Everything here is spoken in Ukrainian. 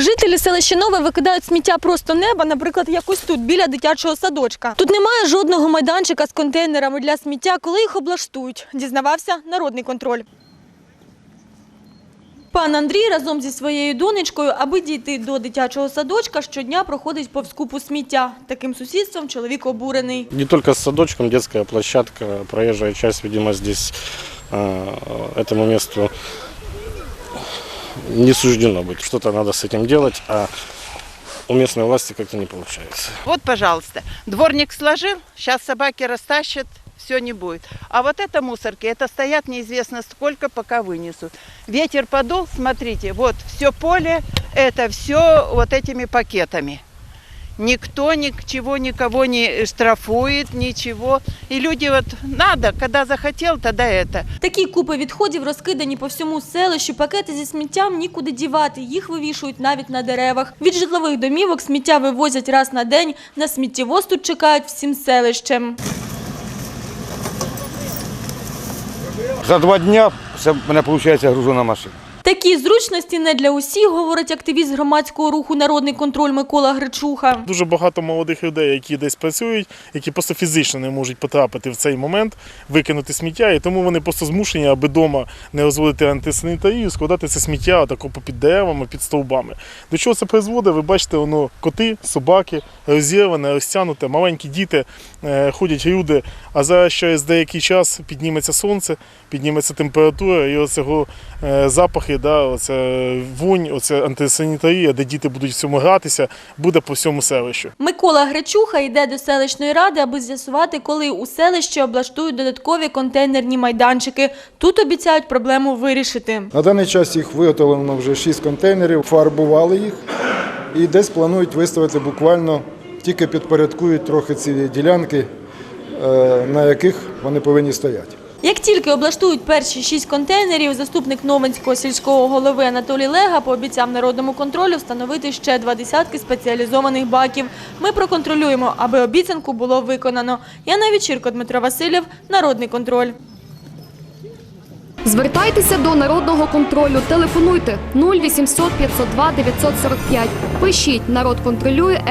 Жителі селища Нове викидають сміття просто неба, наприклад, якось тут, біля дитячого садочка. Тут немає жодного майданчика з контейнерами для сміття, коли їх облаштують, дізнавався народний контроль. Пан Андрій разом зі своєю донечкою, аби дійти до дитячого садочка, щодня проходить повз купу сміття. Таким сусідством чоловік обурений. Не только с садочком, детская площадка, проезжая часть, видимо, здесь этому месту не суждено быть. Что-то надо с этим делать, а у местной власти как-то не получается. Вот, пожалуйста, дворник сложил, сейчас собаки растащат, все не будет. А вот это мусорки, это стоят неизвестно сколько, пока вынесут. Ветер подул, смотрите, вот все поле, это все вот этими пакетами. Никто ничего никого не штрафует, ничего. И люди вот надо, когда захотел, тогда это. Такі купи відходів розкидані по всьому селищу. Пакети зі сміттям нікуди дівати. Їх вивішують навіть на деревах. Від житлових домівок сміття вивозять раз на день. На сміттєвоз тут чекають всім селищем. За два дня це в мене виходить гружена машина. Такі зручності не для усіх, говорить активіст громадського руху Народний контроль Микола Гречуха. Дуже багато молодих людей, які десь працюють, які просто фізично не можуть потрапити в цей момент, викинути сміття, і тому вони просто змушені, аби вдома не розводити антисанітарію, складати це сміття тако під деревами, під стовбами. До чого це призводить? Ви бачите, воно коти, собаки, розірване, розтягнуте, маленькі діти, е, ходять люди. А зараз через деякий час підніметься сонце, підніметься температура, і оцього е, запахи, да, оце вонь, оце антисанітарія, де діти будуть в цьому гратися, буде по всьому селищу. Микола Гречуха йде до селищної ради, аби з'ясувати, коли у селищі облаштують додаткові контейнерні майданчики. Тут обіцяють проблему вирішити. На даний час їх виготовлено вже 6 контейнерів, фарбували їх і десь планують виставити буквально, тільки підпорядкують трохи ці ділянки, е, на яких вони повинні стояти. Як тільки облаштують перші шість контейнерів, заступник Новинського сільського голови Анатолій Лега пообіцяв народному контролю встановити ще два десятки спеціалізованих баків. Ми проконтролюємо, аби обіцянку було виконано. Яна Вечірко, Дмитро Васильєв, Народний контроль. Звертайтеся до народного контролю. Телефонуйте 0800 502 945. Пишіть народ контролює.